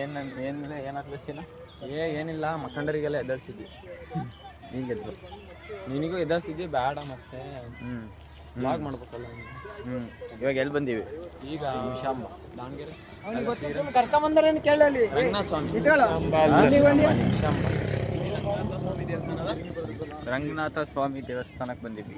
ಏನು ಏನಿಲ್ಲ ಏನಾಗ್ಲಿಸ್ತಿಲ್ಲ ಏ ಏನಿಲ್ಲ ಮಕ್ಕಂಡರಿಗೆಲ್ಲ ಎದ್ದಳ್ಸಿದ್ವಿ. ಹಿಂಗೆದ್ರು ನಿನಗೂ ಎದರ್ಸಿದ್ವಿ ಬೇಡ ಮತ್ತೆ. ಹ್ಞೂ ಬ್ಲಾಗ್ ಮಾಡ್ಬೇಕಲ್ಲ ಹ್ಞೂ ಇವಾಗ ಎಲ್ಲಿ ಬಂದೀವಿ? ಈಗ ವಿಶಾಂಬ ದಾವಣಗೆರೆ. ಕರ್ಕೊಂಬಂದ್ರೆ ಕೇಳಲಿ ರಂಗನಾಥ ಸ್ವಾಮಿ. ರಂಗನಾಥ ಸ್ವಾಮಿ ದೇವಸ್ಥಾನಕ್ಕೆ ಬಂದೀವಿ.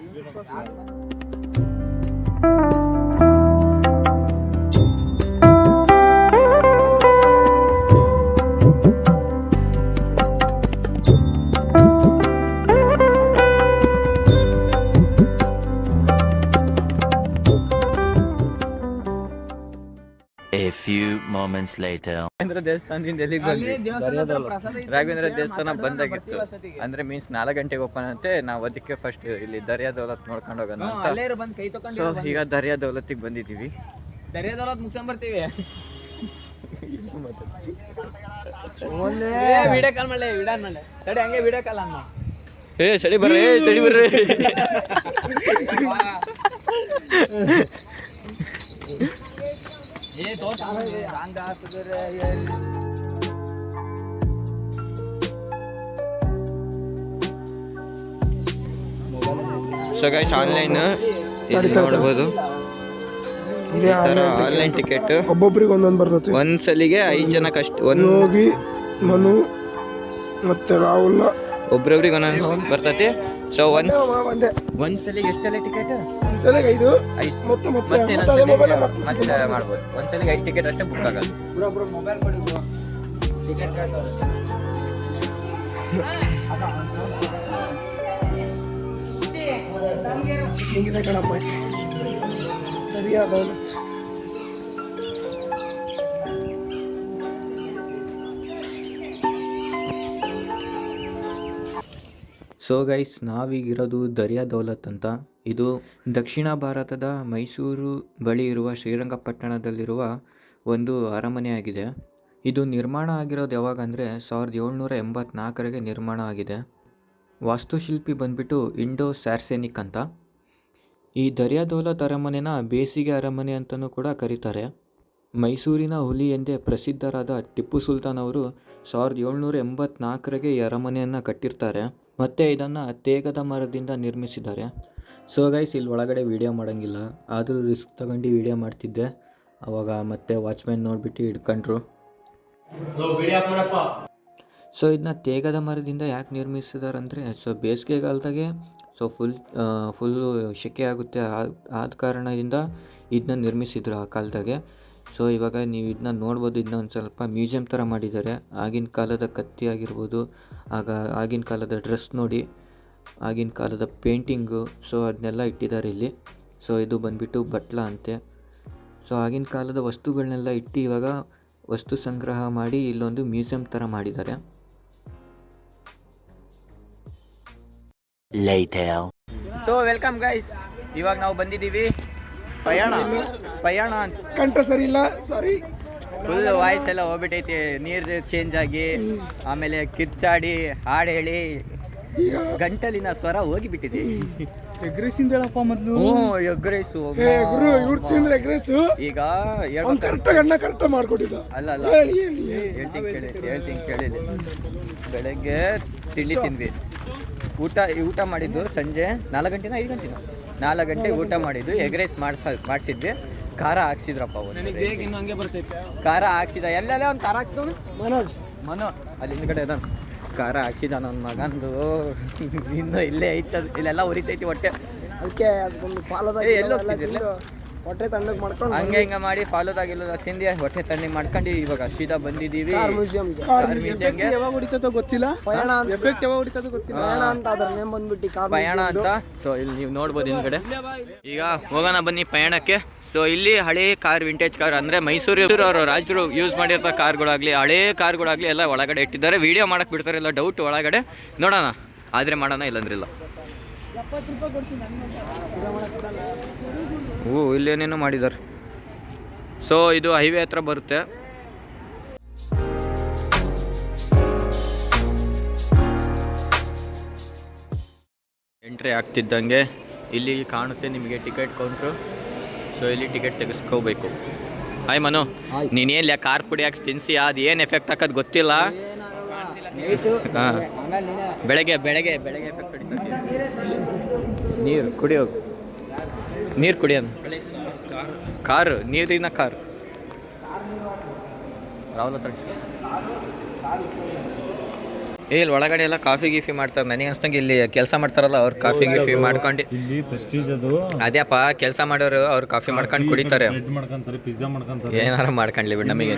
A few moments later. Raghavendra ದೇವಸ್ಥಾನದಿಂದ ಎಲ್ಲಿಗೆ ಬಂದ್ವಿ. ರಾಘವೇಂದ್ರ ದೇವಸ್ಥಾನ ಬಂದಾಗಿತ್ತು. ಅಂದ್ರೆ ಮೀನ್ಸ್ ನಾಲ್ಕು ಗಂಟೆಗೆ ಓಪನ್ ಅಂತೆ ನಾವು ಅದಕ್ಕೆ ಫಸ್ಟ್ ಇಲ್ಲಿ ದರ್ಯಾ ದೌಲತ್ ನೋಡ್ಕೊಂಡು ಹೋಗೋಣ ಅಂತ. ಅಲ್ಲೇರು ಬಂದು ಕೈ ತಕೊಂಡು ಸೊ ಈಗ ದರ್ಯಾ ದೌಲತ್ತಿಗೆ ಬಂದಿದ್ದೀವಿ. ದರ್ಯಾದವ್ರದ್ ಮುಗಿಸ್ಕೊಂಡ್ ಬರ್ತೀವಿ. ವಿಡಿಯೋ ಕಾಲ್ ಮಾಡಲೆ ವಿಡಾನ್ ಮಾಡಲೆ. ತಡಿ ಹಂಗೆ ವಿಡಿಯೋ ಕಾಲ್ ಅನ್ನ. ಏ ಸಡಿ ಬರ್ರಿ ಸಡಿ ಬರ್ರಿ. ಏ ತೋರ್ಸ. ಹಂಗ ಸೊ ಗೈಸ್ ಆನ್ಲೈನ್ ನೋಡ್ಬೋದು. ಇದೆ ಆನ್ಲೈನ್ ಟಿಕೆಟ್ ಒಬ್ಬೊಬ್ರಿಗೆ ಒಂದೊಂದು ಬರ್ತೈತಿ. ಒಂದ್ ಸಲಿಗೆ ಐದು ಜನ ಕಷ್ಟ ಒಂದು ಹೋಗಿ ಮನು ಮತ್ತೆ ರಾಹುಲ್. ಒಬ್ರೊಬ್ರಿಗೆ ಒಂದೊಂದು ಬರ್ತೈತಿ. ಸೊ ಒಂದ್ ಒಂದೇ ಒಂದ್. ಸಲಿಗೆ ಎಷ್ಟೆಲ್ಲ ಟಿಕೆಟ್ ಐದು. ಐದ್. ಮತ್ತೆ ಮತ್ತೆ ಮತ್ತೆ ಮತ್ತೆ ಅದೇ ಮೊಬೈಲ್ ಮತ್ತೆ ಮತ್ತೆ ಮಾಡ್ಬೋದು. ಒಂದ್ ಸಲಿಗೆ ಐದ್ ಟಿಕೆಟ್ ಅಷ್ಟೇ ಬುಕ್ ಆಗಲ್ಲ. ಬ್ರೋ ಬ್ರೋ ಮೊಬೈಲ್ ಕೊಡಿ ಬ್ರೋ. ಟಿಕೆಟ್ ಕಾಟ್ತಾರೆ ಹಿಂಗಿದೆ ಕಣಪ್ಪ. ಸರಿಯಾದ ಸೊ ಗೈಸ್ ನಾವೀಗಿರೋದು ದರ್ಯಾ ದೌಲತ್ ಅಂತ. ಇದು ದಕ್ಷಿಣ ಭಾರತದ ಮೈಸೂರು ಬಳಿ ಇರುವ ಶ್ರೀರಂಗಪಟ್ಟಣದಲ್ಲಿರುವ ಒಂದು ಅರಮನೆಯಾಗಿದೆ ಇದು ನಿರ್ಮಾಣ ಆಗಿರೋದು ಯಾವಾಗ ಅಂದರೆ ಸಾವಿರದ ಏಳ್ನೂರ ಎಂಬತ್ನಾಲ್ಕರಿಗೆ ನಿರ್ಮಾಣ ಆಗಿದೆ. ವಾಸ್ತುಶಿಲ್ಪಿ ಬಂದ್ಬಿಟ್ಟು ಇಂಡೋ ಸ್ಯಾರ್ಸೆನಿಕ್ ಅಂತ. ಈ ದರ್ಯಾ ದೌಲತ್ ಅರಮನೆನ ಬೇಸಿಗೆ ಅರಮನೆ ಅಂತಲೂ ಕೂಡ ಕರೀತಾರೆ. ಮೈಸೂರಿನ ಹುಲಿ ಎಂದೇ ಪ್ರಸಿದ್ಧರಾದ ಟಿಪ್ಪು ಸುಲ್ತಾನ್ ಅವರು ಸಾವಿರದ ಏಳ್ನೂರ ಎಂಬತ್ನಾಲ್ಕರಿಗೆ ಈ ಅರಮನೆಯನ್ನು ಕಟ್ಟಿರ್ತಾರೆ. ಮತ್ತು ಇದನ್ನು ತೇಗದ ಮರದಿಂದ ನಿರ್ಮಿಸಿದ್ದಾರೆ. ಸೊ ಗೈಸ್ ಇಲ್ಲಿ ಒಳಗಡೆ ವೀಡಿಯೋ ಮಾಡೋಂಗಿಲ್ಲ. ಆದರೂ ರಿಸ್ಕ್ ತಗೊಂಡು ವೀಡಿಯೋ ಮಾಡ್ತಿದ್ದೆ. ಅವಾಗ ಮತ್ತೆ ವಾಚ್ಮ್ಯಾನ್ ನೋಡಿಬಿಟ್ಟು ಹಿಡ್ಕೊಂಡ್ರು. ಸೊ ಇದನ್ನ ತೇಗದ ಮರದಿಂದ ಯಾಕೆ ನಿರ್ಮಿಸಿದಾರೆ ಅಂದರೆ ಸೊ ಬೇಸಿಗೆಗಾಲದಾಗೆ ಸೊ ಫುಲ್ ಫುಲ್ಲು ಸೆಕೆ ಆಗುತ್ತೆ ಆ- ಆದ ಕಾರಣದಿಂದ ಇದನ್ನ ನಿರ್ಮಿಸಿದ್ರು ಆ ಕಾಲದಾಗೆ. ಸೊ ಇವಾಗ ನೀವು ಇದನ್ನ ನೋಡ್ಬೋದು ಇದನ್ನ ಒಂದು ಸ್ವಲ್ಪ ಮ್ಯೂಸಿಯಂ ಥರ ಮಾಡಿದ್ದಾರೆ. ಆಗಿನ ಕಾಲದ ಕತ್ತಿ ಆಗಿರ್ಬೋದು ಆಗ ಆಗಿನ ಕಾಲದ ಡ್ರೆಸ್ ನೋಡಿ ಆಗಿನ ಕಾಲದ ಪೇಂಟಿಂಗು ಸೊ ಅದನ್ನೆಲ್ಲ ಇಟ್ಟಿದ್ದಾರೆ ಇಲ್ಲಿ. ಸೊ ಇದು ಬಂದ್ಬಿಟ್ಟು ಬಟ್ಲ ಅಂತೆ. ಸೊ ಆಗಿನ ಕಾಲದ ವಸ್ತುಗಳನ್ನೆಲ್ಲ ಇಟ್ಟು ಇವಾಗ ವಸ್ತು ಸಂಗ್ರಹ ಮಾಡಿ ಇಲ್ಲೊಂದು ಮ್ಯೂಸಿಯಂ ಥರ ಮಾಡಿದ್ದಾರೆ. ಸೊ ವೆಲ್ಕಮ್ ಗೈಸ್ ಇವಾಗ ನಾವು ಬಂದಿದ್ದೀವಿ. ಪಯಣ ಪಯಣ ಅಂತ. ಕಂಠ ಸರಿ ಇಲ್ಲ ಸಾರಿ ಫುಲ್ ವಾಯ್ಸ್ ಎಲ್ಲ ಹೋಗ್ಬಿಟ್ಟೈತಿ ನೀರು ಚೇಂಜ್ ಆಗಿ ಆಮೇಲೆ ಕಿರ್ಚಾಡಿ ಹಾಡು ಹೇಳಿ ಗಂಟಲಿನ ಸ್ವರ ಹೋಗಿಬಿಟ್ಟಿದೆ. ಎಗ್ರೆಸಿಂದ ಹೇಳಪ್ಪ ಮೊದಲು. ಹ್ಞೂ ಎಗ್ರೈಸು. ಏ ಗುರು ಇವ್ರು ತಿಂದ್ರೆ ಎಗ್ರೆಸು. ಈಗ ಅವ್ನು ಕರೆಕ್ಟಾಗಿ ಅಣ್ಣ ಕರೆಕ್ಟ್ ಮಾಡ್ಕೊಟ್ಟಿದ್ದ. ಅಲ್ಲ ಅಲ್ಲ. ಹೇಳಿ ಹೇಳಿ ಹೇಳ್ತೀನಿ ಕೇಳಿ ಹೇಳ್ತೀನಿ ಕೇಳಿದೆ ಬೆಳಗ್ಗೆ ತಿಂಡಿ ತಿಂದ್ವಿ. ಊಟ ಊಟ ಮಾಡಿದ್ದು ಸಂಜೆ ನಾಲ್ಕು ಗಂಟೆನ ಐದು ಗಂಟೆನ? ನಾಲ್ಕು ಗಂಟೆಗೆ ಊಟ ಮಾಡಿದ್ದು ಎಗ್ ರೈಸ್ ಮಾಡ್ಸ ಮಾಡಿಸಿದ್ವಿ. ಖಾರ ಹಾಕ್ಸಿದ್ರಪ್ಪ ಅವ್ರು. ಖಾರ ಹಾಕ್ಸಿದ. ಎಲ್ಲೆಲ್ಲ ಒಂದು ಖಾರ ಹಾಕ್ಸಿದ ಮನೋಜ್. ಮನೋ ಅಲ್ಲಿ ಹಿಂದ್ಗಡೆ ಅದಾನ. ಖಾರ ಹಾಕ್ಸಿದ ನನ್ನ ಮಗಂದು. ಇನ್ನು ಇಲ್ಲೇ ಐತದ ಅದು. ಇಲ್ಲೆಲ್ಲ ಉರಿತೈತಿ ಹೊಟ್ಟೆ. ಅದಕ್ಕೆ ಅದಕ್ಕೊಂದು ಪಾಲದ ಏ, ಎಲ್ಲಿ? ಹೊಟ್ಟೆ ತಣ್ಣಗೆ ಮಾಡ್ಕೊಂಡು ಹಂಗೆ ಹಿಂಗೆ ಮಾಡಿ ಫಾಲೋದಾಗಿಲ್ಲ ತಿಂದಿ ಹೊಟ್ಟೆ ತಣ್ಣಿ ಮಾಡ್ಕೊಂಡು ಇವಾಗ ಸೀದಾ ಬಂದಿದ್ದೀವಿ. ಮ್ಯೂಸಿಯಂಗೆ ಕಾರ್ ಮ್ಯೂಸಿಯಂಗೆ ಯಾವಾಗ ಹೊಡಿತದೋ ಗೊತ್ತಿಲ್ಲ? ಪಯಣ ಎಫೆಕ್ಟ್ ಯಾವಾಗ ಹೊಡಿತದೋ ಗೊತ್ತಿಲ್ಲ. ಪಯಣ ಅಂತ ಅದ್ರ ನೇಮ್ ಬಂದ್ಬಿಟ್ಟು ಕಾರ್ ಪಯಣ ಅಂತ. ಸೊ ಇಲ್ಲಿ ನೀವು ನೋಡ್ಬೋದು ಹಿಂದ್ಗಡೆ. ಈಗ ಹೋಗೋಣ ಬನ್ನಿ ಪಯಣಕ್ಕೆ. ಸೊ ಇಲ್ಲಿ ಹಳೆ ಕಾರ್ ವಿಂಟೇಜ್ ಕಾರ್ ಅಂದ್ರೆ ಮೈಸೂರು ಅವರು ರಾಜರು ಯೂಸ್ ಮಾಡಿರೋ ಕಾರ್ಗಳಾಗ್ಲಿ ಹಳೆ ಕಾರ್ಗಳಾಗ್ಲಿ ಎಲ್ಲ ಒಳಗಡೆ ಇಟ್ಟಿದ್ದಾರೆ. ವಿಡಿಯೋ ಮಾಡಕ್ಕೆ ಬಿಡ್ತಾರೆ ಇಲ್ಲ ಡೌಟ್ ಒಳಗಡೆ. ನೋಡೋಣ. ಆದ್ರೆ ಮಾಡೋಣ ಇಲ್ಲಂದ್ರಿಲ್ಲ ಓ ಇಲ್ಲೇನೇನೋ ಮಾಡಿದ್ದಾರೆ. ಸೊ ಇದು ಹೈವೇ ಹತ್ರ ಬರುತ್ತೆ. ಎಂಟ್ರಿ ಆಗ್ತಿದ್ದಂಗೆ ಇಲ್ಲಿ ಕಾಣುತ್ತೆ ನಿಮಗೆ ಟಿಕೆಟ್ ಕೌಂಟ್ರು ಸೊ ಇಲ್ಲಿ ಟಿಕೆಟ್ ತೆಗೆಸ್ಕೋಬೇಕು. ಹಾಯ್ ಮನು. ನೀನೇನ್ ಕಾರ್ ಪುಡಿ ಹಾಕಿ ತಿನ್ಸಿ ಅದು ಏನು ಎಫೆಕ್ಟ್ ಹಾಕೋದು ಗೊತ್ತಿಲ್ಲ. ಬೆಳಗ್ಗೆ ಬೆಳಗ್ಗೆ ಬೆಳಗ್ಗೆ ಎಫೆಕ್ಟ್ ನೀರು ಕುಡಿಯೋ ನೀರು ಕುಡಿಯೋನ್ ಕಾರ್ ನೀರಿನ ಕಾರ್ ರಾಹುಲ್ ಹತ್ರ ಏ ಇಲ್ಲಿ ಒಳಗಡೆ ಎಲ್ಲ ಕಾಫಿ ಗೀಫಿ ಮಾಡ್ತಾರೆ ನನಗೆ ಅನ್ಸ್ತಂಗೆ ಇಲ್ಲಿ ಕೆಲಸ ಮಾಡ್ತಾರಲ್ಲ ಅವ್ರು ಕಾಫಿ ಗೀಫಿ ಮಾಡ್ಕೊಂಡು ಇಲ್ಲಿ ಪ್ರೆಸ್ಟೀಜ್ ಅದು ಅದೇಪ್ಪ ಕೆಲಸ ಮಾಡೋರು ಅವ್ರು ಕಾಫಿ ಮಾಡ್ಕೊಂಡು ಕುಡಿತಾರೆ ಮಾಡ್ಕೊಂತಾರೆ ಪಿಜ್ಜಾ ಮಾಡ್ಕೊಂತಾರೆ ಏನಾರ ಮಾಡ್ಕೊಂಡ್ಲಿ ಬಿಡ್ ನಮಗೆ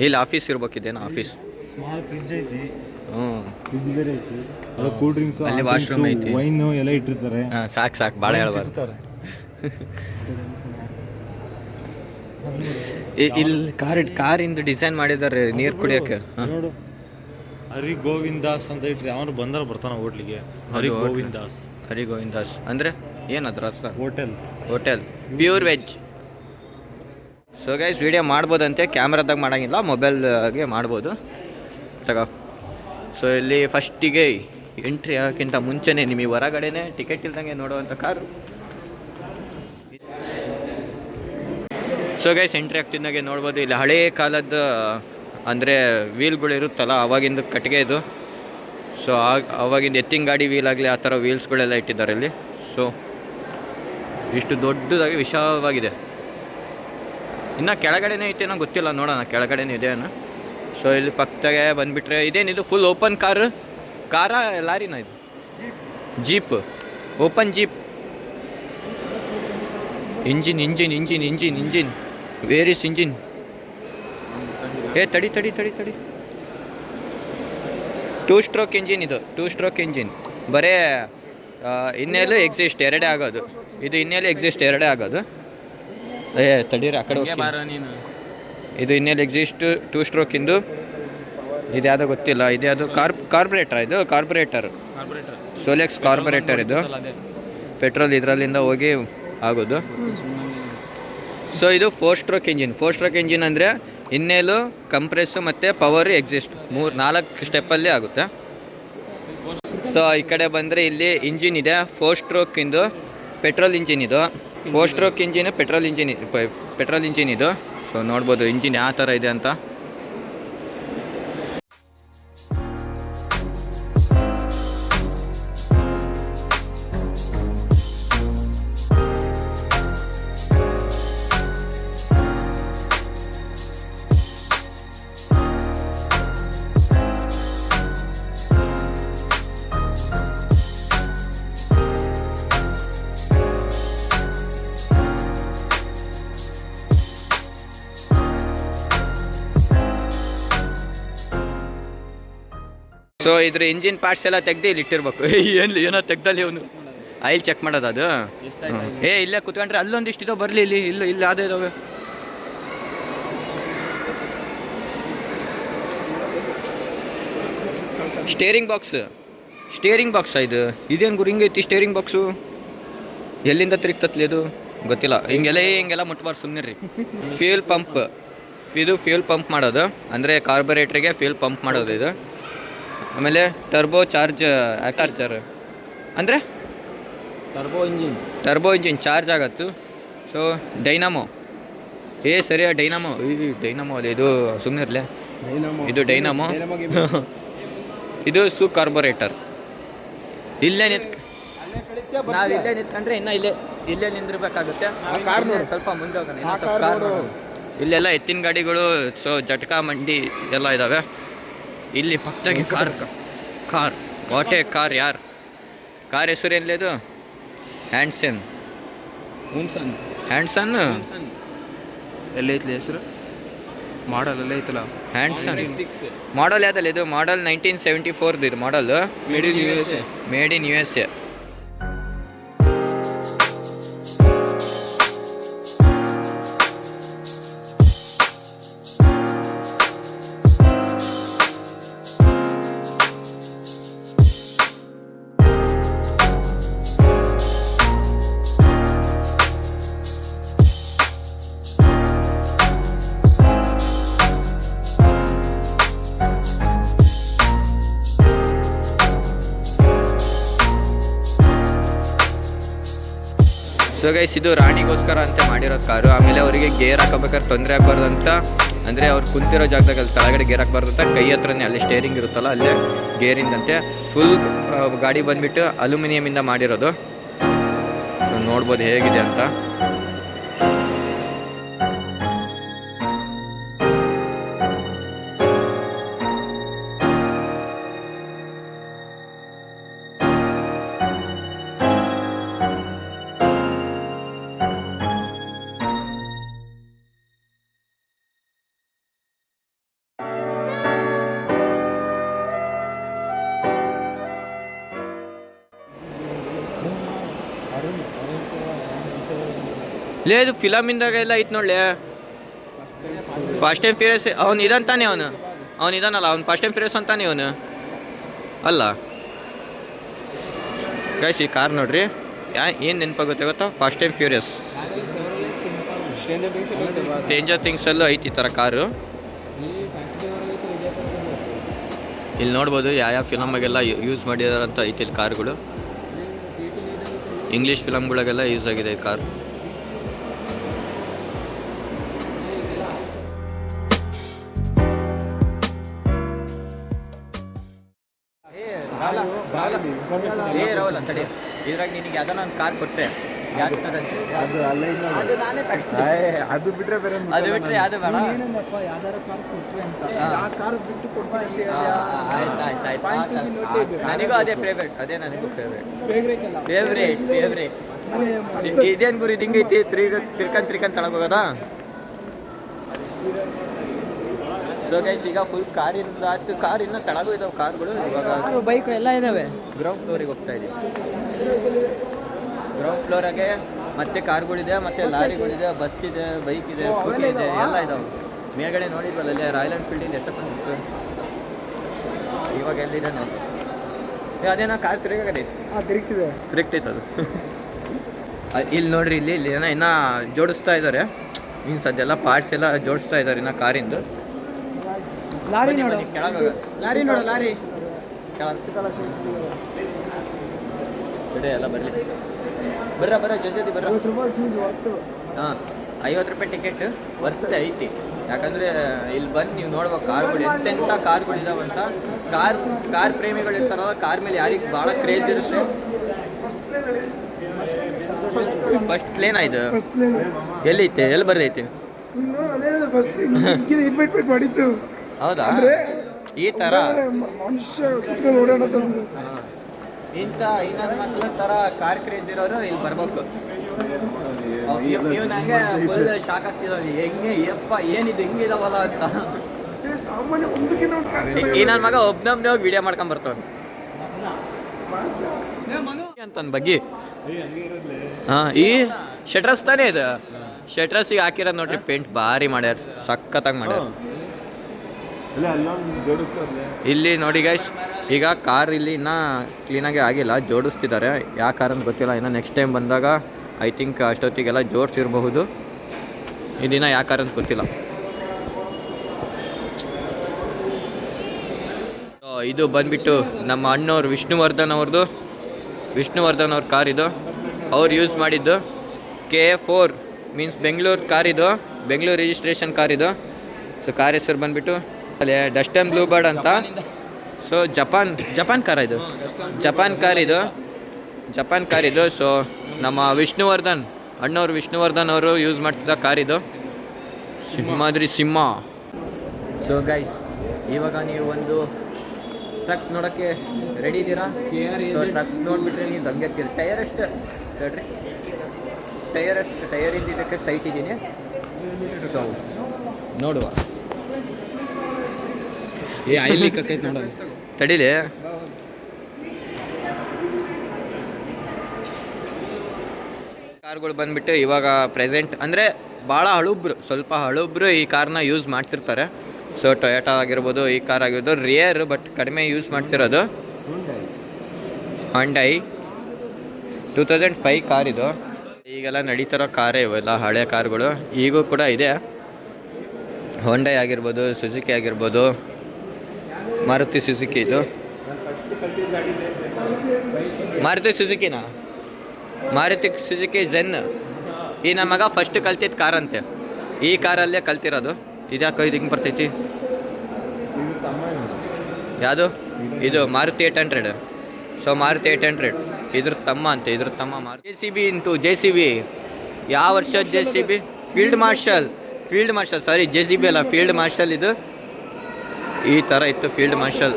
ಇಲ್ಲಿ ಆಫೀಸ್ ಇರ್ಬೇಕಿದೇನೋ ಆಫೀಸ್ ಸ್ಮಾಲ್ ಫ್ರಿಜ್ ಐತಿ ಫ್ರಿಜ್ ಬೇರೆ ಐತಿ ಅದು ಕೂಲ್ ಡ್ರಿಂಕ್ಸ್ ಅಲ್ಲಿ ವಾಶ್ರೂಮ್ ಐತಿ. ವೈನ್ ಎಲ್ಲ ಇಟ್ಟಿರ್ತಾರೆ. ಹಾಂ ಸಾಕು ಸಾಕು ಭಾಳ ಹೇಳ್ಬಾರ್ದು ಇರ್ತಾರೆ. ಇ- ಇಲ್ಲಿ ಕಾರ್ ಕಾರಿಂದು ಡಿಸೈನ್ ಮಾಡಿದ್ದಾರೆ ನೀರು ಕುಡಿಯೋಕೆ ನೋಡು. ಹರಿ ಗೋವಿಂದ್ ದಾಸ್ ಅಂತ ಇಟ್ರಿ ಅವನು ಬಂದ್ರ ಬರ್ತಾನ ಹೋಟ್ಲಿಗೆ. ಹರಿ ಗೋವಿಂದಾಸ್ ಗೋವಿಂದ್ ದಾಸ್. ಹರಿ ಗೋವಿಂದಾಸ್ ಅಂದರೆ ಏನದ್ರ ಅರ್ಥ? Hotel. Hotel. Pure veg. So guys video ಮಾಡ್ಬೋದಂತೆ. ಕ್ಯಾಮ್ರಾದಾಗ ಮಾಡೋಂಗಿಲ್ಲ ಮೊಬೈಲ್ಗೆ ಮಾಡ್ಬೋದು. ತಗೋ. ಸೊ ಇಲ್ಲಿ ಫಸ್ಟಿಗೆ ಎಂಟ್ರಿ ಆಗೋಕ್ಕಿಂತ ಮುಂಚೆನೇ ನಿಮಗೆ ಹೊರಗಡೆನೆ ಟಿಕೆಟ್ ಇಲ್ದಂಗೆ ನೋಡುವಂಥ ಕಾರು. ಸೊ ಗೈಸ್ ಎಂಟ್ರಿ ಆಗ್ತಿದ್ದಾಗೆ ನೋಡ್ಬೋದು. ಇಲ್ಲಿ ಹಳೇ ಕಾಲದ, ಅಂದರೆ ವೀಲ್ಗಳು ಇರುತ್ತಲ್ಲ, ಅವಾಗಿಂದ ಕಟ್ಟಿಗೆ ಇದು. ಸೊ ಆಗ ಅವಾಗಿಂದ ಎತ್ತಿನ ಗಾಡಿ ವೀಲ್ ಆಗಲಿ, ಆ ಥರ ವೀಲ್ಸ್ಗಳೆಲ್ಲ ಇಟ್ಟಿದ್ದಾರೆ ಇಲ್ಲಿ. ಸೊ ಇಷ್ಟು ದೊಡ್ಡದಾಗಿ ವಿಶಾಲವಾಗಿದೆ. ಇನ್ನು ಕೆಳಗಡೆನೇ ಐತೇನೋ ಗೊತ್ತಿಲ್ಲ, ನೋಡೋಣ, ಕೆಳಗಡೆನೇ ಇದೆ ಅನ್ನೋ ಸೊ ಇಲ್ಲಿ ಪಕ್ಕದಾಗೆ ಬಂದುಬಿಟ್ರೆ ಇದೇನಿದು ಫುಲ್ ಓಪನ್ ಕಾರ್ ಕಾರ ಲಾರಿನ ಇದು? Jeep open jeep engine engine engine engine engine where is engine ಏ ತಡಿ ತಡಿ ತಡಿ ತಡಿ. ಟೂ ಸ್ಟ್ರೋಕ್ ಇಂಜಿನ್ ಇದು. ಟೂ ಸ್ಟ್ರೋಕ್ ಇಂಜಿನ್ ಬರೇ ಇನ್ನೇಲು ಎಕ್ಸಿಸ್ಟ್ ಎರಡೇ ಆಗೋದು. ಇದು ಇನ್ನೇಲು ಎಕ್ಸಿಸ್ಟ್ ಎರಡೇ ಆಗೋದು. ಏ ತಡೀರಿ ಆ ಕಡೆ. ಇದು ಇನ್ನೇಲು ಎಕ್ಸಿಸ್ಟ್ ಟೂ ಸ್ಟ್ರೋಕಿಂದು ಇದು? ಯಾವುದೋ ಗೊತ್ತಿಲ್ಲ ಇದು ಯಾವುದು ಕಾರ್ ಕಾರ್ಪೊರೇಟರ್ ಇದು? ಕಾರ್ಪೊರೇಟರ್ ಸೋಲೆಕ್ಸ್ ಕಾರ್ಪೊರೇಟರ್ ಇದು. ಪೆಟ್ರೋಲ್ ಇದರಲ್ಲಿಂದ ಹೋಗಿ ಆಗೋದು. ಸೊ ಇದು four stroke engine four stroke engine ಅಂದರೆ ಇನ್ನೇಲು ಕಂಪ್ರೆಸ್ ಮತ್ತು ಪವರ್ ಎಕ್ಸಿಸ್ಟ್ ಮೂರು ನಾಲ್ಕು ಸ್ಟೆಪ್ಪಲ್ಲಿ ಆಗುತ್ತೆ. ಸೊ ಈ ಕಡೆ ಬಂದರೆ ಇಲ್ಲಿ ಇಂಜಿನ್ ಇದೆ. ಫೋರ್ ಸ್ಟ್ರೋಕಿಂದು ಪೆಟ್ರೋಲ್ ಇಂಜಿನ್ ಇದು. Four stroke engine petrol engine petrol engine ಇದು. ಸೊ ನೋಡ್ಬೋದು ಇಂಜಿನ್ ಯಾವ ಥರ ಇದೆ ಅಂತ. ಸೊ ಇದ್ರ ಇಂಜಿನ್ ಪಾರ್ಟ್ಸ್ ಎಲ್ಲ ತೆಗ್ದು ಇಲ್ಲಿ ಇಟ್ಟಿರ್ಬೇಕು. ಏನು ಏನೋ ತೆಗ್ದಲ್ಲಿ ಅವನು ಆಯಿಲ್ ಚೆಕ್ ಮಾಡೋದು ಅದು. ಏ ಇಲ್ಲೇ ಕುತ್ಕೊಂಡ್ರೆ ಅಲ್ಲೊಂದಿಷ್ಟು ಇದಾವೆ ಬರಲಿ ಇಲ್ಲಿ ಇಲ್ಲ ಇಲ್ಲ ಅದೇ ಇದಾವೆ ಸ್ಟೇರಿಂಗ್ ಬಾಕ್ಸ್ ಸ್ಟೇರಿಂಗ್ ಬಾಕ್ಸ್ ಇದು? ಇದೇನು ಗುರು ಹಿಂಗೈತಿ ಸ್ಟೇರಿಂಗ್ ಬಾಕ್ಸು ಎಲ್ಲಿಂದ ತಿರುಗ್ತತ್ಲಿ ಇದು ಗೊತ್ತಿಲ್ಲ. ಹಿಂಗೆಲ್ಲ ಹಿಂಗೆಲ್ಲ ಮುಟ್ಬಾರ್ದು ಸುಮ್ಮನೆ ರೀ ಫ್ಯೂಲ್ ಪಂಪ್ ಇದು ಫ್ಯೂಲ್ ಪಂಪ್ ಮಾಡೋದು. ಅಂದರೆ ಕಾರ್ಬೊರೇಟ್ರಿಗೆ ಫ್ಯೂಲ್ ಪಂಪ್ ಮಾಡೋದು ಇದು. ಆಮೇಲೆ ಟರ್ಬೋ ಚಾರ್ಜ್ ಚಾರ್ಜರ್. ಅಂದರೆ? Turbo engine. Turbo engine charge ಆಗತ್ತು. So dynamo. ಏ ಸರಿಯಾ ಡೈನಾಮೋ. ಈ ಡೈನಾಮೋ ಅದೇ ಇದು ಸುಮ್ಮನೆ ಇರಲಿ. ಇದು ಡೈನಾಮೋ. ಇದು ಸು ಕಾರ್ಬೋರೇಟರ್ ಇಲ್ಲೇ ನಿಂತ್ ನಾವು ಇಲ್ಲೇ ನಿಂತ್ಕೊಂಡ್ರೆ ಇನ್ನೂ ಇಲ್ಲೇ ಇಲ್ಲೇ ನಿಂದಿರ್ಬೇಕಾಗುತ್ತೆ. ಸ್ವಲ್ಪ ಮುಂದೆ ಹೋಗೋಣ. ಇಲ್ಲೆಲ್ಲ ಎತ್ತಿನ ಗಾಡಿಗಳು ಸೊ ಜಟ್ಕಾ ಮಂಡಿ ಎಲ್ಲ ಇದಾವೆ. ಇಲ್ಲಿ ಪಕ್ಕದಾಗಿ ಕಾರ್ ಕಾರ್ ವಾಟೆ ಕಾರ್ ಯಾರ್? ಕಾರ್ ಹೆಸರು ಎಲ್ಲಿ ಇದು? ಹ್ಯಾಂಡ್ಸನ್. ಮುನ್ಸನ್ ಹ್ಯಾಂಡ್ಸನ್? ಎಲ್ಲೈತಿ ಹೆಸರು? ಮಾಡಲ್ ಎಲ್ಲ ಐತಲ್ಲ? ಹ್ಯಾಂಡ್ಸನ್. ಮಾಡಲ್ ಯಾವ್ದಲ್ಲ ಇದು? ಮಾಡಲ್ ನೈನ್ಟೀನ್ ಸೆವೆಂಟಿ ಫೋರ್ದು ಇದು model made in U S A made in U S A guys ರಾಣಿಗೋಸ್ಕರ ಅಂತ ಮಾಡಿರೋದು ಕಾರು. ಆಮೇಲೆ ಅವರಿಗೆ ಗೇರ್ ಹಾಕೋಬೇಕಾದ್ರೆ ತೊಂದರೆ ಆಗಬಾರ್ದು ಅಂತ ಅಂದರೆ ಅವ್ರು ಕುಂತಿರೋ ಜಾಗದಾಗ ಅಲ್ಲಿ ಕೆಳಗಡೆ ಗೇರ್ ಹಾಕ್ಬಾರ್ದು ಅಂತ ಕೈ ಹತ್ರನೇ, ಅಲ್ಲಿ ಸ್ಟೇರಿಂಗ್ ಇರುತ್ತಲ್ಲ, ಅಲ್ಲೇ ಗೇರಿಂದಂತೆ ಫುಲ್ ಗಾಡಿ ಬಂದ್ಬಿಟ್ಟು ಅಲ್ಯೂಮಿನಿಯಮಿಂದ ಮಾಡಿರೋದು. ನೋಡ್ಬೋದು ಹೇಗಿದೆ ಅಂತ. లేదు ಫಿಲಮ್ ಇಂದಾಗೆಲ್ಲ ಐತ್ ನೋಡ್ಲೆ. ಫಸ್ಟ್ ಟೈಮ್ ಫಿರಿಯಸ್ ಅವ್ನು ಇದಂತಾನೆ ಅವನು? ಅವ್ನು ಇದಾನಲ್ಲ, ಅವ್ನು ಫಸ್ಟ್ ಟೈಮ್ ಫಿರಿಯಸ್ ಅಂತಾನೆ ಅವನು ಅಲ್ಲ. ಗೈಸ್ ಈ ಕಾರ್ ನೋಡ್ರಿ. ಯಾ, ಏನು ನೆನಪಾಗುತ್ತೆ ಗೊತ್ತಾ? First time furious danger things ಅಲ್ಲೂ ಐತಿ ಈ ಥರ ಕಾರು. ಇಲ್ಲಿ ನೋಡ್ಬೋದು ಯಾವ ಯಾವ ಫಿಲಮಾಗೆಲ್ಲ ಯೂಸ್ ಮಾಡಿದಾರಂತ ಐತಿ ಇಲ್ಲಿ ಕಾರ್ಗಳು. ಇಂಗ್ಲೀಷ್ ಫಿಲಮ್ಗಳಿಗೆಲ್ಲ ಯೂಸ್ ಆಗಿದೆ ಈ ಕಾರ್. ಇದ್ರಾಗ ನಿನಗೆ ಯಾವ್ದೋ ಒಂದು ಕಾರ್ ಕೊಟ್ಟರೆ ಯಾಕೆ ಅದು ಬಿಟ್ರೆ ಬೇರೆ ಅದು ಬಿಟ್ರೆ ಯಾವುದು ಬೇಡ? ಏನಪ್ಪ ಯಾವ್ದಾರ ಕಾರ್ ಕೊಟ್ರಿ ಅಂತ. ಆ ಕಾರ್ ಬಿಟ್ಟು ಕೊಡ್ತೀನಿ ಆಯ್ತು ಆಯ್ತು ಆಯ್ತು. ನನಗೂ ಅದೇ ಫೇವ್ರೇಟ್ ಅದೇ ನನಗೂ ಫೇವ್ರೇಟ್ ಫೇವ್ರೇಟ್ ಅಲ್ಲ? ಫೇವ್ರೇಟ್ ಫೇವ್ರೇಟ್ ಇದೇನು ಗುರು ಹಿಂಗೈತಿ ತಿರ್ಗ ತಿರ್ಕಂಡ್ ತಿರ್ಕಂಡ್ ತಳಗ್ ಹೋಗೋದಾ? ಸೊ ಗೈಸ್ ಈಗ ಫುಲ್ ಕಾರಿಂದ ಆಯ್ತು ಕಾರ್ ಇನ್ನೂ ತಳಗೂ ಇದಾವೆ ಕಾರ್ಗಳು ಇವಾಗ ಬೈಕ್ ಎಲ್ಲ ಇದಾವೆ. ಗ್ರೌಂಡ್ ಫ್ಲೋರಿಗೆ ಹೋಗ್ತಾ ಇದೀವಿ. ಗ್ರೌಂಡ್ ಫ್ಲೋರಾಗೆ ಮತ್ತೆ ಕಾರ್ಗಳಿದೆ ಮತ್ತೆ ಲಾರಿಗಳಿದೆ ಬಸ್ ಇದೆ ಬೈಕ್ ಇದೆ ಸ್ಕೂಟಿ ಇದೆ ಎಲ್ಲ ಇದಾವೆ. ಮೇಲ್ಗಡೆ ನೋಡಿದ್ವಲ್ಲ ಅಲ್ಲಿ ರಾಯಲ್ ಎನ್ಫೀಲ್ಡಿಂದ ಎಷ್ಟಪ್ಪ ಸಿಕ್ತು ಇವಾಗ ಎಲ್ಲಿದೆ ನೋಡಿ. ಅದೇನ ಕಾರ್ ತಿರುಗಾಗದೆ ತಿರುಗ್ತಿದೆ. ತಿರುಗ್ತೈತೆ ಅದು. ಇಲ್ಲಿ ನೋಡ್ರಿ ಇಲ್ಲಿ ಇಲ್ಲಿ ಏನೋ ಇನ್ನ ಜೋಡಿಸ್ತಾ ಇದ್ದಾರೆ ಮೀನ್ಸ್ ಅದೆಲ್ಲ ಪಾರ್ಟ್ಸ್ ಎಲ್ಲ ಜೋಡಿಸ್ತಾ ಇದ್ದಾರೆ ಇನ್ನ ಕಾರಿಂದು. ಲಾರಿ ನೋಡು. ಲಾರಿ ನೋಡು ಲಾರಿ. ಬಿಡಿ ಎಲ್ಲ ಬರಲಿ. ಬರ್ರ ಬರ ಜೊತೆ ಬರ್ರ. ಹಾಂ ಐವತ್ತು ರೂಪಾಯಿ ಟಿಕೆಟ್ ವರ್ತ್ ಐತಿ. ಯಾಕಂದ್ರೆ ಇಲ್ಲಿ ಬಂದು ನೀವು ನೋಡ್ಬೇಕು ಕಾರ್ಗಳು ಎಂತೆಂಥ ಕಾರ್ಗಳು ಇದಾವೆ ಅಂತ. ಕಾರ್ ಕಾರ್ ಪ್ರೇಮಿಗಳು ಇರ್ತಾರಲ್ಲ ಕಾರ್ ಮೇಲೆ ಯಾರಿಗೆ ಭಾಳ ಕ್ರೇಜ್ ಇರುತ್ತೆ. ಫಸ್ಟ್ ಪ್ಲೇನ್ ಆಯ್ತು ಎಲ್ಲೈತೆ ಎಲ್ಲಿ ಮಾಡಿದ್ದು ಹೌದಾ? ಈ ಥರ ಮನುಷ್ಯ ಇಂಥ ಐನೂರು ಮಕ್ಳ ಥರ ಕಾರ್ ಕ್ರೇಜ್ ಇರೋರು ಇಲ್ಲಿ ಬರ್ಬೇಕು. ಇವ್ ನಂಗೆ ಫುಲ್ ಶಾಕ್ ಆಗ್ತಿದ್ದಾವೆ ಹೆಂಗೆ ಯಪ್ಪ ಏನಿದು ಹೆಂಗಿದಾವಲ್ಲ ಅಂತ. ಈ ನನ್ನ ಮಗ ಒಬ್ನೊಬ್ನೇ ಹೋಗಿ ವಿಡಿಯೋ ಮಾಡ್ಕೊಂಡ್ ಬರ್ತಾನೆ ಅಂತನ್ ಬಗ್ಗೆ. ಹಾ ಈ ಶಟ್ರಸ್ ತಾನೇ ಇದು. ಶಟ್ರಸ್ಸಿಗೆ ಹಾಕಿರೋದು ನೋಡ್ರಿ ಪೇಂಟ್ ಭಾರಿ ಮಾಡ್ಯಾರ ಸಖತ್ತಾಗಿ ಮಾಡ್ಯಾರ. ಇಲ್ಲಿ ನೋಡಿ ಗೈಸ್ ಈಗ ಕಾರ್ ಇಲ್ಲಿ ಇನ್ನೂ ಕ್ಲೀನಾಗಿ ಆಗಿಲ್ಲ ಜೋಡಿಸ್ತಿದ್ದಾರೆ ಯಾವ ಕಾರ್ ಅಂತ ಗೊತ್ತಿಲ್ಲ, ಇನ್ನು ನೆಕ್ಸ್ಟ್ ಟೈಮ್ ಬಂದಾಗ ಐ ಥಿಂಕ್ ಅಷ್ಟೊತ್ತಿಗೆಲ್ಲ ಜೋಡಿಸಿರಬಹುದು. ಇದಿನ ಯಾವ ಕಾರ್ ಅಂತ ಗೊತ್ತಿಲ್ಲ ಇದು ಬಂದ್ಬಿಟ್ಟು ನಮ್ಮ ಅಣ್ಣವ್ರು ವಿಷ್ಣುವರ್ಧನ್ ಅವ್ರದ್ದು ವಿಷ್ಣುವರ್ಧನ್ ಅವ್ರ ಕಾರ್ ಇದು. ಅವ್ರು ಯೂಸ್ ಮಾಡಿದ್ದು K four means Bengaluru car ಇದು. ಬೆಂಗಳೂರು ರಿಜಿಸ್ಟ್ರೇಷನ್ ಕಾರ್ ಇದು. ಸೊ ಕಾರ್ ಹೆಸರು ಬಂದ್ಬಿಟ್ಟು, ಅಲ್ಲೇ ಡಸ್ಟನ್ ಬ್ಲೂ ಬರ್ಡ್ ಅಂತ. ಸೊ ಜಪಾನ್ ಜಪಾನ್ ಕಾರ್ ಇದು. ಜಪಾನ್ ಕಾರ್ ಇದು. ಜಪಾನ್ ಕಾರ್ ಇದು. ಸೊ ನಮ್ಮ ವಿಷ್ಣುವರ್ಧನ್ ಅಣ್ಣವ್ರು ವಿಷ್ಣುವರ್ಧನ್ ಅವರು ಯೂಸ್ ಮಾಡ್ತಿದ್ದ ಕಾರ್ ಇದು. ಸಿಂಹಾದ್ರಿ ಸಿಂಹ. ಸೊ ಗೈಸ್ ಇವಾಗ ನೀವು ಒಂದು ಟ್ರಕ್ ನೋಡೋಕ್ಕೆ ರೆಡಿ ಇದ್ದೀರಾ? ಟ್ರಕ್ ನೋಡ್ಬಿಟ್ರೆ ನೀವು ದಂಗೆತ್ತೀರಿ. ಟೈರ್ ಎಷ್ಟು ಹೇಳ್ರಿ. ಟೈರ್ ಎಷ್ಟು ಟೈರ್ ಇದ್ದಿದ್ದಕ್ಕೆ ಟೈಟ್ ಇದ್ದೀನಿ. ಸೊ ನೋಡುವ. ಏ ಐಲಿ ಕಕ್ಕೈತೆ ನೋಡೋದು. ತಡೀಲಿ? ಕಾರ್ಗಳು ಬಂದ್ಬಿಟ್ಟು ಇವಾಗ ಪ್ರೆಸೆಂಟ್, ಅಂದರೆ ಭಾಳ ಹಳುಬ್ರು, ಸ್ವಲ್ಪ ಹಳುಬ್ರು ಈ ಕಾರ್ನ ಯೂಸ್ ಮಾಡ್ತಿರ್ತಾರೆ. ಸೊ ಟೊಯೋಟಾ ಆಗಿರ್ಬೋದು, ಈ ಕಾರ್ ಆಗಿರ್ಬೋದು ರಿಯರ್ ಬಟ್ ಕಡಿಮೆ ಯೂಸ್ ಮಾಡ್ತಿರೋದು. Hyundai two thousand five car ಇದು. ಈಗೆಲ್ಲ ನಡೀತಿರೋ ಕಾರೇ ಇವೆಲ್ಲ, ಹಳೆ ಕಾರ್ಗಳು. ಈಗೂ ಕೂಡ ಇದೆ. ಹೊಂಡೈ ಆಗಿರ್ಬೋದು ಸುಜುಕಿ ಆಗಿರ್ಬೋದು. ಮಾರುತಿ ಸುಜುಕಿ ಇದು. ಮಾರುತಿ ಸುಜುಕಿನಾ ಮಾರುತಿ ಸುಜುಕಿ ಜೆನ್ ಈ ನನ್ನ ಮಗ ಫಸ್ಟ್ ಕಲ್ತಿದ್ದ ಕಾರ್ ಅಂತೆ. ಈ ಕಾರಲ್ಲೇ ಕಲ್ತಿರೋದು. ಇದ್ಯಾಕೋ ಇದು ಹಿಂಗೆ ಬರ್ತೈತಿ? ಯಾವುದು? ಇದು Maruti eight hundred so Maruti eight hundred ಇದ್ರ ತಮ್ಮ ಅಂತೆ, ಇದ್ರ ತಮ್ಮ ಮಾರು J C B into J C B ಯಾವ ವರ್ಷ J C B field marshal field marshal sorry J C B ಅಲ್ಲ ಫೀಲ್ಡ್ ಮಾರ್ಷಲ್ ಇದು. ಈ ಥರ ಇತ್ತು ಫೀಲ್ಡ್ ಮಾರ್ಷಲ್.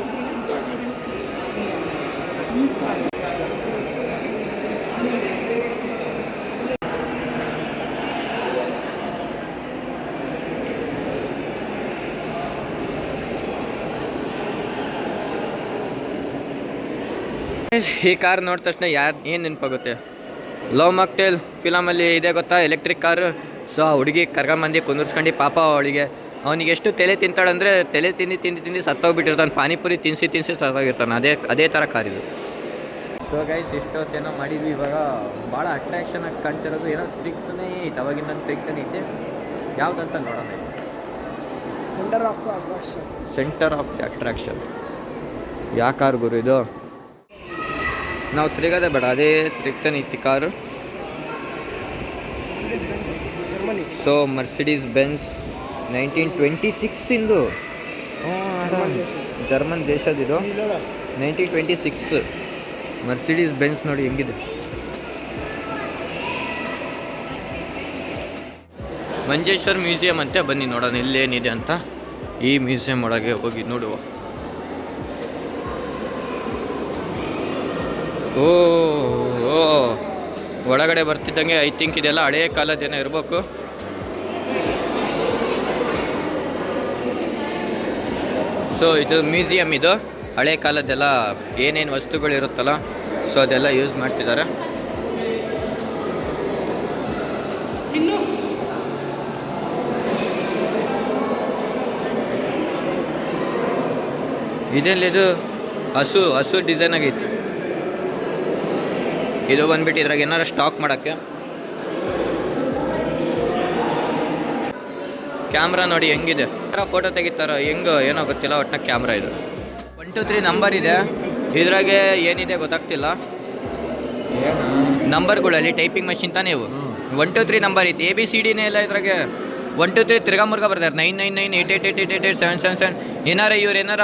ಈ ಕಾರ್ ನೋಡಿದ ತಕ್ಷಣ ಯಾರು ಏನು ನೆನಪಾಗುತ್ತೆ? ಲವ್ ಫಿಲಮ್ ಫಿಲಮಲ್ಲಿ ಇದೆ ಗೊತ್ತಾ? ಎಲೆಕ್ಟ್ರಿಕ್ ಕಾರು ಸೊ ಆ ಹುಡುಗಿ ಕರ್ಕೊಂಬಂದು ಕುಂದಿರ್ಸ್ಕೊಂಡು ಪಾಪ ಅವಳಿಗೆ ಅವನಿಗೆ ಎಷ್ಟು ತಲೆ ತಿಂತಾಳಂದರೆ ತಲೆ ತಿಂದು ತಿಂದು ತಿಂದು ಸತ್ತೋಗ್ಬಿಟ್ಟಿರ್ತಾನೆ ಪಾನಿಪುರಿ ತಿನ್ಸಿ ತಿನ್ಸಿ ಸತ್ತೋಗಿರ್ತಾನೆ ಅದೇ ಅದೇ ಥರ ಕಾರಿದು. ಇದು ಸೊ ಗೈಸ್ ಇಷ್ಟೊತ್ತೇನೋ ಮಾಡಿದ್ವಿ ಇವಾಗ ಭಾಳ ಅಟ್ರಾಕ್ಷನ್ ಆಗಿ ಕಾಣ್ತಿರೋದು ಏನೋ ತಿಕ್ತಾನೆ ಇತ್ತು ಅವಾಗಿಂದ ತಿಕ್ತಾನೆ ಇದ್ದೆ. ಯಾವುದಂತ ನೋಡೋಣ. Centre of attraction centre of the attraction yeah car ಗುರು ಇದು? ನಾವು ತಿರುಗೋದೇ ಬೇಡ ಅದೇ ತಿರುಗ್ತಾನೆ ಇತ್ತು car. So Mercedes Benz nineteen twenty six ಇಂದು. German ದೇಶದಿದು nineteen twenty six. Mercedes Benz ನೋಡಿ ಹೆಂಗಿದೆ. ಮಂಜೇಶ್ವರ್ ಮ್ಯೂಸಿಯಂ ಅಂತೆ, ಬನ್ನಿ ನೋಡೋಣ ಇಲ್ಲೇನಿದೆ ಅಂತ. ಈ ಮ್ಯೂಸಿಯಂ ಒಳಗೆ ಹೋಗಿ ನೋಡುವ. ಓ ಓ ಒಳಗಡೆ ಬರ್ತಿದ್ದಂಗೆ ಐ ಥಿಂಕ್ ಇದೆಲ್ಲ ಹಳೇ ಕಾಲದ್ದೇನೋ ಇರಬೇಕು. ಸೊ ಇದು ಮ್ಯೂಸಿಯಂ ಇದು. ಹಳೆ ಕಾಲದ್ದೆಲ್ಲ ಏನೇನು ವಸ್ತುಗಳು ಇರುತ್ತಲ್ಲ ಸೊ ಅದೆಲ್ಲ ಯೂಸ್ ಮಾಡ್ತಿದ್ದಾರೆ. ಇದೆಲ್ಲ ಇದು ಹಸು ಹಸು ಡಿಸೈನ್ ಆಗೈತಿ. ಇದು ಬಂದ್ಬಿಟ್ಟು ಇದ್ರಾಗ ಏನಾರ ಸ್ಟಾಕ್ ಮಾಡೋಕ್ಕೆ. ಕ್ಯಾಮ್ರಾ ನೋಡಿ ಹೆಂಗಿದೆ? ಫೋಟೋ ತೆಗಿತಾರೋ ಹೆಂಗೋ ಏನೋ ಗೊತ್ತಿಲ್ಲ ಒಟ್ಟಿನ ಕ್ಯಾಮ್ರಾ ಇದು. ಒನ್ ಟು ತ್ರೀ ನಂಬರ್ ಇದೆ. ಇದ್ರಾಗೆ ಏನಿದೆ ಗೊತ್ತಾಗ್ತಿಲ್ಲ. ನಂಬರ್ಗಳಲ್ಲಿ ಟೈಪಿಂಗ್ ಮಷಿನ್ ತಾನೇ ಇವು ಒನ್ ಟು ತ್ರೀ ನಂಬರ್ ಐತಿ. ಎ ಬಿ ಸಿ ಡಿನೇ ಇಲ್ಲ ಇದ್ರಾಗೆ. ಒನ್ ಟು ತ್ರೀ ತಿರ್ಗಾ ಮುರ್ಗ ಬರ್ತಾರೆ nine nine nine eight eight eight eight eight eight seven seven seven ಏನಾರ ಇವ್ರು ಏನಾರ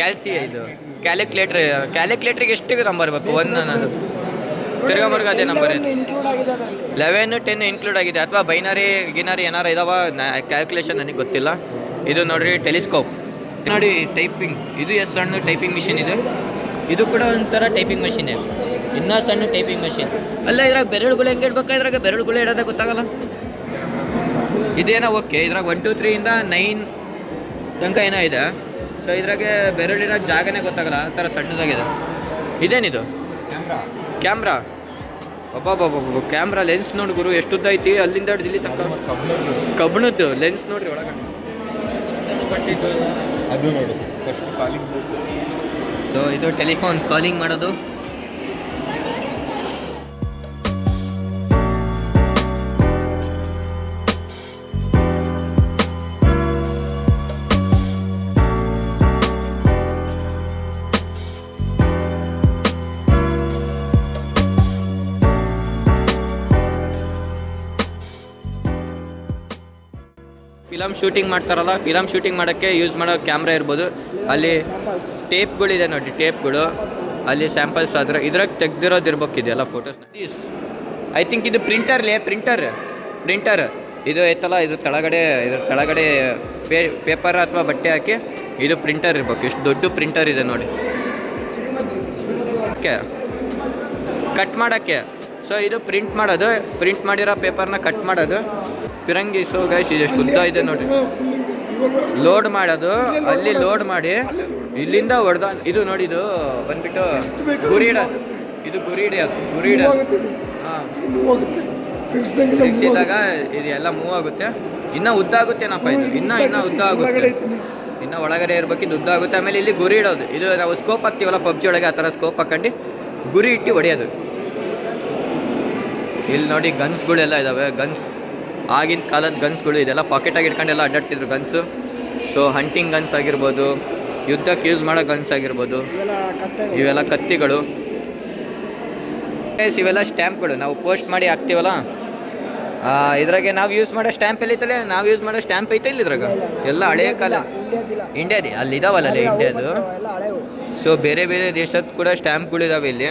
ಕ್ಯಾಲ್ಸಿ ಇದು. ಕ್ಯಾಲ್ಕುಲೇಟ್ರ್ ಕ್ಯಾಲ್ಕುಲೇಟ್ರಿಗೆ ಎಷ್ಟು ನಂಬರ್ ಬೇಕು? ಒಂದು ನಾನು ತಿರ್ಗಾ ಮುರ್ಗ ಅದೇ ನಂಬರ್ ಇನ್ಕ್ಲೂಡ್ ಆಗಿದೆ ಅದರಲ್ಲಿ. ಲೆವೆನ್ ಟೆನ್ ಇನ್ಕ್ಲೂಡ್ ಆಗಿದೆ. ಅಥವಾ ಬೈನರಿ ಗಿನರಿ ಏನಾರು ಇದಾವ? ಕ್ಯಾಲ್ಕುಲೇಷನ್ ನನಗೆ ಗೊತ್ತಿಲ್ಲ. ಇದು ನೋಡ್ರಿ ಟೆಲಿಸ್ಕೋಪ್ ನೋಡಿ ಟೈಪಿಂಗ್ ಇದು ಎಷ್ಟು ಸಣ್ಣ ಟೈಪಿಂಗ್ ಮಿಷಿನ್ ಇದು? ಇದು ಕೂಡ ಒಂಥರ ಟೈಪಿಂಗ್ ಮಷಿನ್ ಇನ್ನೂ ಸಣ್ಣ ಟೈಪಿಂಗ್ ಮಿಷಿನ್ ಅಲ್ಲ ಇದ್ರಾಗ ಬೆರಳುಗಳು ಹೆಂಗೆ ಇಡ್ಬೇಕಾ? ಇದ್ರಾಗ ಬೆರಳುಗಳು ಇಡೋದ ಗೊತ್ತಾಗಲ್ಲ. ಇದೇನೋ ಓಕೆ. ಇದ್ರಾಗ ಒನ್ ಟು ತ್ರೀಯಿಂದ ನೈನ್ ತನಕ ಏನೋ ಇದೆ. ಸೊ ಇದ್ರಾಗೆ ಬೆರಳಿರೋ ಜಾಗನೇ ಗೊತ್ತಾಗಲ್ಲ. ಆ ಥರ ಸಣ್ಣದಾಗಿದೆ. ಇದೇನಿದು? ಕ್ಯಾಮ್ರಾ ಒಬ್ಬೊಬ್ಬೊಬ್ಬ ಕ್ಯಾಮ್ರಾ ಲೆನ್ಸ್ ನೋಡಿ ಗುರು ಎಷ್ಟು ಉದ್ದ ಐತಿ? ಅಲ್ಲಿಂದ ಇಲ್ಲಿ ತಕ್ಕ ಕಬ್ಬಣದ್ದು ಲೆನ್ಸ್ ನೋಡ್ರಿ ಒಳಗಡೆ. ಅದು ನೋಡು ಫಸ್ಟ್ ಕಾಲಿಂಗ್ ಸೊ ಇದು ಟೆಲಿಫೋನ್ ಕಾಲಿಂಗ್ ಮಾಡೋದು. ಫಿಲಮ್ ಶೂಟಿಂಗ್ ಮಾಡ್ತಾರಲ್ಲ ಫಿಲಮ್ ಶೂಟಿಂಗ್ ಮಾಡೋಕ್ಕೆ ಯೂಸ್ ಮಾಡೋ ಕ್ಯಾಮ್ರಾ ಇರ್ಬೋದು. ಅಲ್ಲಿ ಟೇಪ್ಗಳಿದೆ ನೋಡಿ ಟೇಪ್ಗಳು. ಅಲ್ಲಿ ಸ್ಯಾಂಪಲ್ಸ್ ಆದರೆ ಇದ್ರಾಗ ತೆಗ್ದಿರೋದು ಇರ್ಬೇಕಿದೆಯಲ್ಲ ಇದೆಲ್ಲ ಫೋಟೋಸ್ ಐ ಥಿಂಕ್ ಇದು ಪ್ರಿಂಟರ್ಲೇ ಪ್ರಿಂಟರ್ ಪ್ರಿಂಟರ್ ಇದು ಐತಲ್ಲ ಇದು ಕೆಳಗಡೆ ಇದ್ರ ಕೆಳಗಡೆ ಪೇ ಪೇಪರ್ ಅಥವಾ ಬಟ್ಟೆ ಹಾಕಿ ಇದು ಪ್ರಿಂಟರ್ ಇರ್ಬೇಕು. ಎಷ್ಟು ದೊಡ್ಡ ಪ್ರಿಂಟರ್ ಇದೆ ನೋಡಿ. ಓಕೆ. ಕಟ್ ಮಾಡೋಕ್ಕೆ. ಸೊ ಇದು ಪ್ರಿಂಟ್ ಮಾಡೋದು ಪ್ರಿಂಟ್ ಮಾಡಿರೋ ಪೇಪರ್ನ ಕಟ್ ಮಾಡೋದು. ಫಿರಂಗಿ ಸೊ ಗೈಸ್ ಎಷ್ಟು ಉದ್ದ ಇದೆ ನೋಡಿ. ಲೋಡ್ ಮಾಡೋದು ಅಲ್ಲಿ ಲೋಡ್ ಮಾಡಿ ಇಲ್ಲಿಂದ ಹೊಡೆದ ಇದು ನೋಡಿ ಇದು ಬಂದ್ಬಿಟ್ಟು ಗುರಿ ಇಡೋದು ಇದು ಗುರಿ ಹಿಡಿಯೋದು ಗುರಿ ಹಾಂ. ತಿರ್ಗಿಸಿದಾಗ ಇದು ಎಲ್ಲ ಮೂವ್ ಆಗುತ್ತೆ ಇನ್ನೂ ಉದ್ದ ಆಗುತ್ತೇನಪ್ಪ ಇದು? ಇನ್ನೂ ಇನ್ನೂ ಉದ್ದ ಆಗುತ್ತೆ. ಇನ್ನ ಒಳಗಡೆ ಇರ್ಬೇಕು ಇದು ಉದ್ದ ಆಗುತ್ತೆ. ಆಮೇಲೆ ಇಲ್ಲಿ ಗುರಿ ಇಡೋದು. ಇದು ನಾವು ಸ್ಕೋಪ್ ಹಾಕ್ತೀವಲ್ಲ ಪಬ್ಜಿ ಒಳಗೆ ಆ ಥರ ಸ್ಕೋಪ್ ಹಾಕೊಂಡು ಗುರಿ ಇಟ್ಟು ಹೊಡೆಯೋದು. ಇಲ್ಲಿ ನೋಡಿ ಗನ್ಸ್ಗಳೆಲ್ಲ ಇದ್ದಾವೆ ಗನ್ಸ್ ಆಗಿನ ಕಾಲದ ಗನ್ಸ್ಗಳು ಇದೆಲ್ಲ ಪಾಕೆಟಾಗಿ ಇಟ್ಕೊಂಡೆಲ್ಲ ಅಡ್ಡಾಡ್ತಿದ್ರು ಗನ್ಸು ಸೊ ಹಂಟಿಂಗ್ ಗನ್ಸ್ ಆಗಿರ್ಬೋದು ಯುದ್ಧಕ್ಕೆ ಯೂಸ್ ಮಾಡೋ ಗನ್ಸ್ ಆಗಿರ್ಬೋದು ಇವೆಲ್ಲ ಕತ್ತೆ ಇವೆಲ್ಲ ಕತ್ತಿಗಳು ಇವೆಲ್ಲ ಸ್ಟ್ಯಾಂಪ್ಗಳು ನಾವು ಪೋಸ್ಟ್ ಮಾಡಿ ಹಾಕ್ತೀವಲ್ಲ? ಇದ್ರಾಗೆ ನಾವು ಯೂಸ್ ಮಾಡೋ ಸ್ಟ್ಯಾಂಪ್ ಎಲ್ಲಿತ್ತಲ್ಲೇ ಐತಲ್ಲ ನಾವು ಯೂಸ್ ಮಾಡೋ ಸ್ಟ್ಯಾಂಪ್ ಐತೆ ಇಲ್ಲ ಇದ್ರಾಗ ಎಲ್ಲ ಹಳೆಯ ಕಾಲ. ಇಂಡಿಯಾದಿ ಅಲ್ಲಿ ಇದಾವಲ್ಲ ಇಂಡಿಯಾದು. ಸೊ ಬೇರೆ ಬೇರೆ ದೇಶದ ಕೂಡ ಸ್ಟ್ಯಾಂಪ್ಗಳು ಇದಾವೆ ಇಲ್ಲಿ.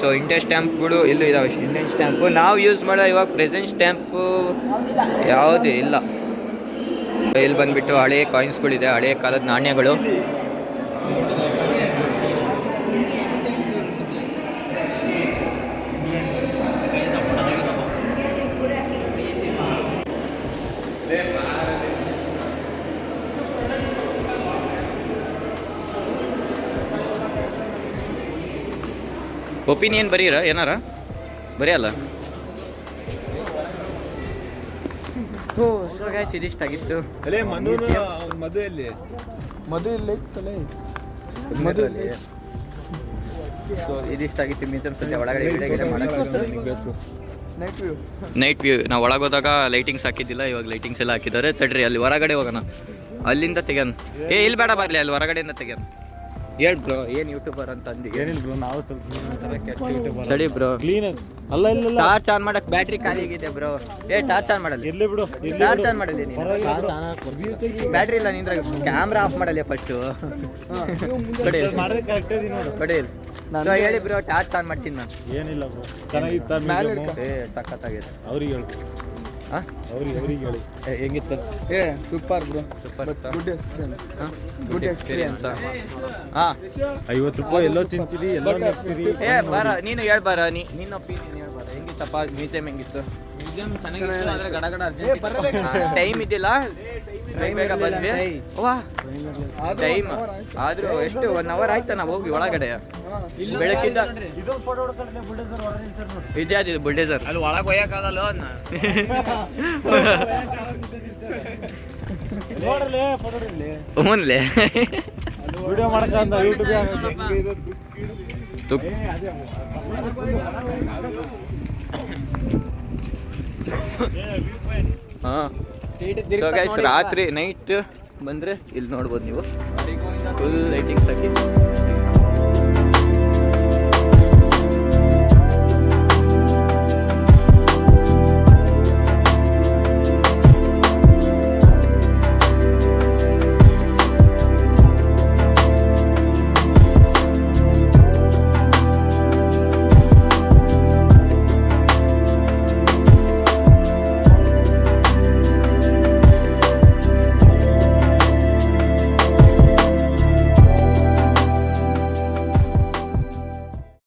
ಸೊ ಇಂಡಿಯನ್ ಸ್ಟ್ಯಾಂಪ್ಗಳು ಇಲ್ಲೂ ಇದಾವೆ. ಇಂಡಿಯನ್ ಸ್ಟ್ಯಾಂಪು ನಾವು ಯೂಸ್ ಮಾಡೋ ಇವಾಗ ಪ್ರೆಸೆಂಟ್ ಸ್ಟ್ಯಾಂಪು ಯಾವುದೇ ಇಲ್ಲ. ಇಲ್ಲಿ ಬಂದುಬಿಟ್ಟು ಹಳೆಯ ಕಾಯಿನ್ಸ್ಗಳಿದೆ ಹಳೆಯ ಕಾಲದ ನಾಣ್ಯಗಳು. ಒಪಿನಿಯನ್ ಬರೀರ? ಏನಾರ? ಬರೆಯಲ್ಲ? ಓ ಸೊ ಗಾಯ್ಸ್ ಇದಿಷ್ಟಾಗಿತ್ತು ಅಲ್ಲೇ ಇಲ್ಲ ಸೊ ಇದಿಷ್ಟಾಗಿತ್ತು ಮ್ಯೂಸಿಯಂ ಸದ್ಯ ಒಳಗಡೆ ಗಿಡ ಮಾಡಕ್ಕೆ ನೈಟ್ ವ್ಯೂ ನಾವು ಒಳಗೆ ನಾವು ಒಳಗೋದಾಗ ಲೈಟಿಂಗ್ಸ್ ಹಾಕಿದ್ದಿಲ್ಲ ಇವಾಗ ಲೈಟಿಂಗ್ಸ್ ಎಲ್ಲ ಹಾಕಿದ್ದಾರೆ. ತಡ್ರಿ ಅಲ್ಲಿ ಹೊರಗಡೆ ಹೋಗೋಣ. ಅಲ್ಲಿಂದ ತೆಗ್ಯಾನ ಏ ಇಲ್ಲಿ ಬೇಡ ಬರಲಿ ಅಲ್ಲಿ ಹೊರಗಡೆಯಿಂದ ತೆಗ್ಯಾನ ಹೇಳ್ ಬ್ರೋ ಏನ್ ಯೂಟ್ಯೂಬರ್ ಅಂತ ಅಂದಿ ಏನಿಲ್ಲ ಬ್ರೋ ನಾವು ಸ್ವಲ್ಪ ಸರಿ ಬ್ರೋ. ಕ್ಲೀನ್ ಅಲ್ಲ ಇಲ್ಲ ಇಲ್ಲ. ಟಾರ್ಚ್ ಆನ್ ಮಾಡಕ್ ಬ್ಯಾಟ್ರಿ ಖಾಲಿ ಆಗಿದೆ ಬ್ರೋ. ಏ ಟಾರ್ಚ್ ಆನ್ ಮಾಡಲ್ಲ. ಇರ್ಲಿ ಬಿಡು ಟಾರ್ಚ್ ಆನ್ ಮಾಡಲಿ ನೀನು. ಬ್ಯಾಟ್ರಿ ಇಲ್ಲ ನಿಂದ್ರ ಕ್ಯಾಮ್ರಾ ಆಫ್ ಮಾಡಲಿ ಫಸ್ಟ್ ಕಡೆ ಬಿಡು. ಮಾಡಿದ್ರೆ ಕರೆಕ್ಟ್ ಇದೆ ನೋಡು. ಕಡೆ ಸೊ ಹೇಳಿ ಬ್ರೋ ಟಾರ್ಚ್ ಆನ್ ಮಾಡ್ತೀನಿ ನಾನು. ಏನಿಲ್ಲ ಬ್ರೋ. ಚೆನ್ನಾಗಿತ್ತು ಸಖತ್ತಾಗಿದೆ. ಅವ್ರಿಗೆ ಹೇಳು ಹಾಂ ಅವ್ರಿಗೆ ಅವ್ರಿಗೆ ಹೇಳಿ. ಹೆಂಗಿತ್ತು? ಏ super bro super good experience good experience ಹಾಂ? ಐವತ್ತು ರೂಪಾಯಿ ಎಲ್ಲೋ ತಿಂತೀರಿ ಎಲ್ಲೋ ನೆಗ್ತೀರಿ ಏ ಬರ ನೀನು ಹೇಳ್ಬಾರ ನೀ ನಿನ್ನ ಒಪಿನಿಯನ್ ಹೇಳ್ಬಾರ ಹೆಂಗಿತ್ತಪ್ಪ ಮ್ಯೂಸಿಯಂ ಹೆಂಗಿತ್ತು? ಮ್ಯೂಸಿಯಂ ಚೆನ್ನಾಗಿತ್ತು ಆದರೆ ಗಡಗಡ ಟೈಮ್ ಇದ್ದಿಲ್ಲ? ಬೇಗ ಬೇಗ ಬಂದ್ವಿ. ವಾ. ಟೈಮ್. ಆದ್ರೂ ಎಷ್ಟು ಒನ್ ಅವರ್ ಆಯ್ತಾ ನಾವು ಹೋಗಿ ಒಳಗಡೆ? ಬೆಳಕಿಂದ ಇದ್ಯಾವ್ದು ಬುಲ್ಡೇಸರ್ ಅಲ್ಲಿ ಒಳಗೆ ಒಯ್ಯಕ್ಕಾಗಲ್ಲ ಹ್ಞೂನ್ಲೆ ವಿಡಿಯೋ ಯೂಟ್ಯೂಬ್ ಹಾಂ. ರಾತ್ರಿ ನೈಟ್ ಬಂದರೆ ಇಲ್ಲಿ ನೋಡ್ಬೋದು ನೀವು. ಫುಲ್ ಲೈಟಿಂಗ್ಸ್ ಹಾಕಿ